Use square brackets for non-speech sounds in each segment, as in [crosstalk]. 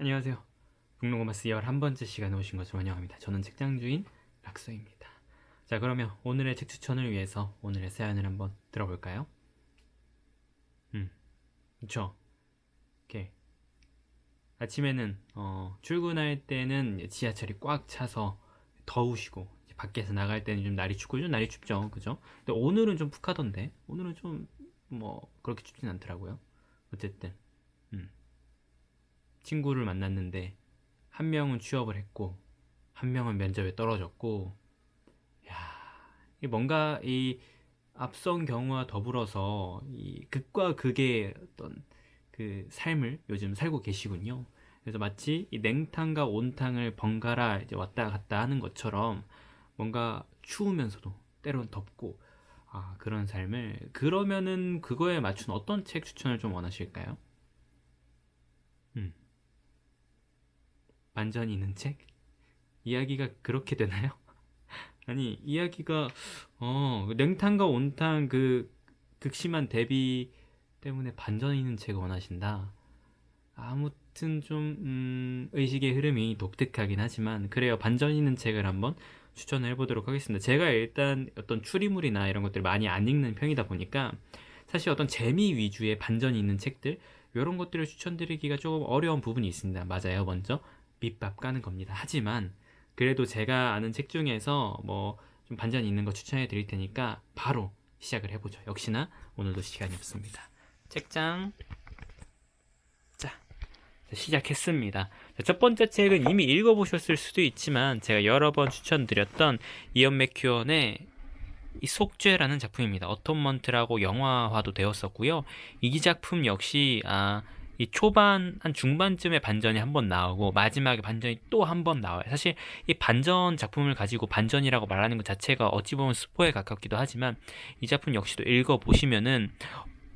안녕하세요. 북로고마스 11번째 시간에 오신 것을 환영합니다. 저는 책장주인 락서입니다. 자, 그러면 오늘의 책 추천을 위해서 오늘의 사연을 한번 들어볼까요? 음, 그쵸. 이렇게. 아침에는, 어, 출근할 때는 지하철이 꽉 차서 더우시고, 밖에서 나갈 때는 좀 날이 춥고, 좀 날이 춥죠. 그죠? 근데 오늘은 좀 푹하던데? 오늘은 좀, 뭐, 그렇게 춥진 않더라고요. 어쨌든. 음. 친구를 만났는데 한 명은 취업을 했고 한 명은 면접에 떨어졌고 야, 이 뭔가 이 앞선 경우와 더불어서 이 극과 극의 어떤 그 삶을 요즘 살고 계시군요. 그래서 마치 이 냉탕과 온탕을 번갈아 이제 왔다 갔다 하는 것처럼 뭔가 추우면서도 때론 덥고 아, 그런 삶을 그러면은 그거에 맞춘 어떤 책 추천을 좀 원하실까요? 음. 반전이 있는 책? 이야기가 그렇게 되나요? [laughs] 아니, 이야기가, 어, 그 냉탕과 온탕 그 극심한 대비 때문에 반전 있는 책을 원하신다. 아무튼 좀, 음, 의식의 흐름이 독특하긴 하지만, 그래요. 반전 있는 책을 한번 추천을 해보도록 하겠습니다. 제가 일단 어떤 추리물이나 이런 것들을 많이 안 읽는 편이다 보니까, 사실 어떤 재미 위주의 반전이 있는 책들, 이런 것들을 추천드리기가 조금 어려운 부분이 있습니다. 맞아요. 먼저 밑밥 까는 겁니다. 하지만 그래도 제가 아는 책 중에서 뭐 좀 반전이 있는 거 추천해 드릴 테니까 바로 시작을 해보죠. 역시나 오늘도 시간이 없습니다. 책장 자 시작했습니다. 자, 첫 번째 책은 이미 읽어보셨을 수도 있지만 제가 여러 번 추천드렸던 이언 맥큐언의 이 속죄라는 작품입니다. 어톤먼트라고 영화화도 되었었고요. 이 작품 역시 아, 이 초반 한 중반쯤에 반전이 한 번 나오고 마지막에 반전이 또 한 번 나와요. 사실 이 반전 작품을 가지고 반전이라고 말하는 것 자체가 어찌 보면 스포에 가깝기도 하지만 이 작품 역시도 읽어 보시면은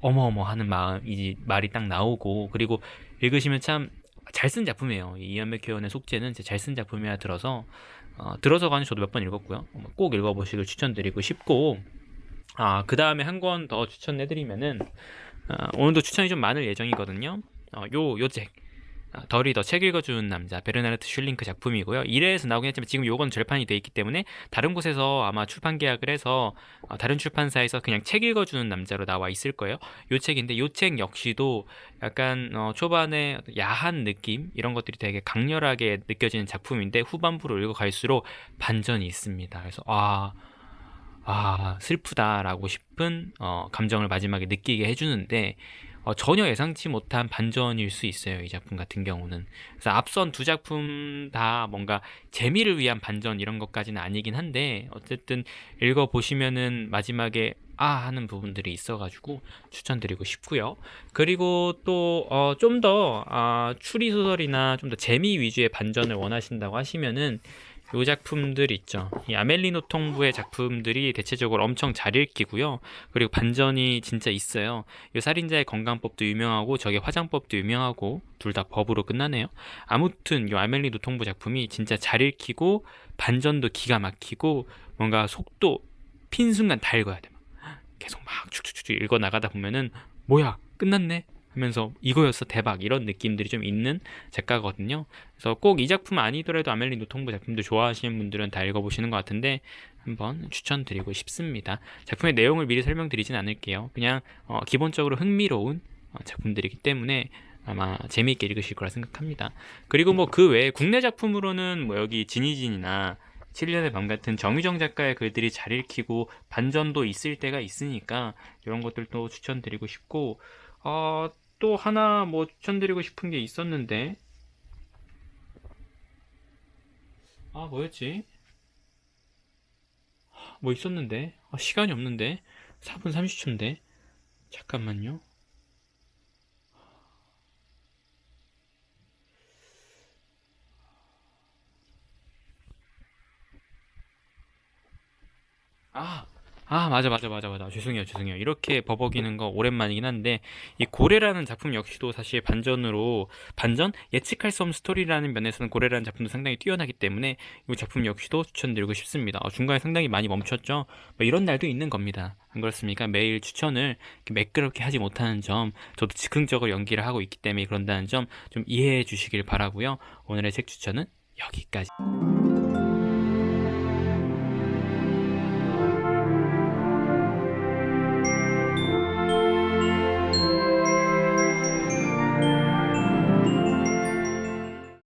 어머어머 하는 마음 이 말이 딱 나오고 그리고 읽으시면 참 잘 쓴 작품이에요. 이 이언 맥케온의 속죄는 잘쓴 작품이라 들어서 어, 들어서가 아니 저도 몇 번 읽었고요. 꼭 읽어보시길 추천드리고 싶고 아, 그 다음에 한 권 더 추천해드리면은 아, 오늘도 추천이 좀 많을 예정이거든요. 어, 요, 요 책. 아, 덜이 더책 읽어주는 남자 베르나르트 슐링크 작품이고요. 1회에서 나오긴 했지만 지금 요건 절판이 돼 있기 때문에 다른 곳에서 아마 출판 계약을 해서 어, 다른 출판사에서 그냥 책 읽어주는 남자로 나와 있을 거예요. 요 책인데 요 책 역시도 약간 어, 초반에 야한 느낌 이런 것들이 되게 강렬하게 느껴지는 작품인데 후반부로 읽어갈수록 반전이 있습니다. 그래서 아, 아 슬프다라고 싶은 어, 감정을 마지막에 느끼게 해주는데 어, 전혀 예상치 못한 반전일 수 있어요. 이 작품 같은 경우는. 그래서 앞선 두 작품 다 뭔가 재미를 위한 반전 이런 것까지는 아니긴 한데 어쨌든 읽어 보시면은 마지막에 아 하는 부분들이 있어가지고 추천드리고 싶고요. 그리고 또 어, 좀더 아, 추리 소설이나 좀 더 재미 위주의 반전을 원하신다고 하시면은 요 작품들 있죠. 이 아멜리노 통부의 작품들이 대체적으로 엄청 잘 읽히고요. 그리고 반전이 진짜 있어요. 이 살인자의 건강법도 유명하고 저게 화장법도 유명하고 둘 다 법으로 끝나네요. 아무튼 이 아멜리노 통부 작품이 진짜 잘 읽히고 반전도 기가 막히고 뭔가 속도 핀 순간 다 읽어야 돼. 계속 막 축축축 읽어 나가다 보면은 뭐야 끝났네 하면서 이거였어 대박 이런 느낌들이 좀 있는 작가거든요. 그래서 꼭 이 작품 아니더라도 아멜린 노통부 작품도 좋아하시는 분들은 다 읽어보시는 것 같은데 한번 추천드리고 싶습니다. 작품의 내용을 미리 설명드리진 않을게요. 그냥 어, 기본적으로 흥미로운 어, 작품들이기 때문에 아마 재미있게 읽으실 거라 생각합니다. 그리고 뭐 그 외에 국내 작품으로는 뭐 여기 지니진이나 7년의 밤 같은 정유정 작가의 글들이 잘 읽히고 반전도 있을 때가 있으니까 이런 것들도 추천드리고 싶고 어, 또 하나 뭐 추천드리고 싶은 게 있었는데. 아 뭐였지? 뭐 있었는데? 아, 시간이 없는데? 4분 30초인데? 잠깐만요. 아, 아, 맞아, 맞아, 맞아, 맞아. 죄송해요, 죄송해요. 이렇게 버벅이는 거 오랜만이긴 한데, 이 고래라는 작품 역시도 사실 반전으로, 반전? 예측할 수 없는 스토리라는 면에서는 고래라는 작품도 상당히 뛰어나기 때문에, 이 작품 역시도 추천드리고 싶습니다. 어, 중간에 상당히 많이 멈췄죠? 뭐 이런 날도 있는 겁니다. 안 그렇습니까? 매일 추천을 매끄럽게 하지 못하는 점, 저도 즉흥적으로 연기를 하고 있기 때문에 그런다는 점 좀 이해해 주시길 바라고요 오늘의 책 추천은 여기까지.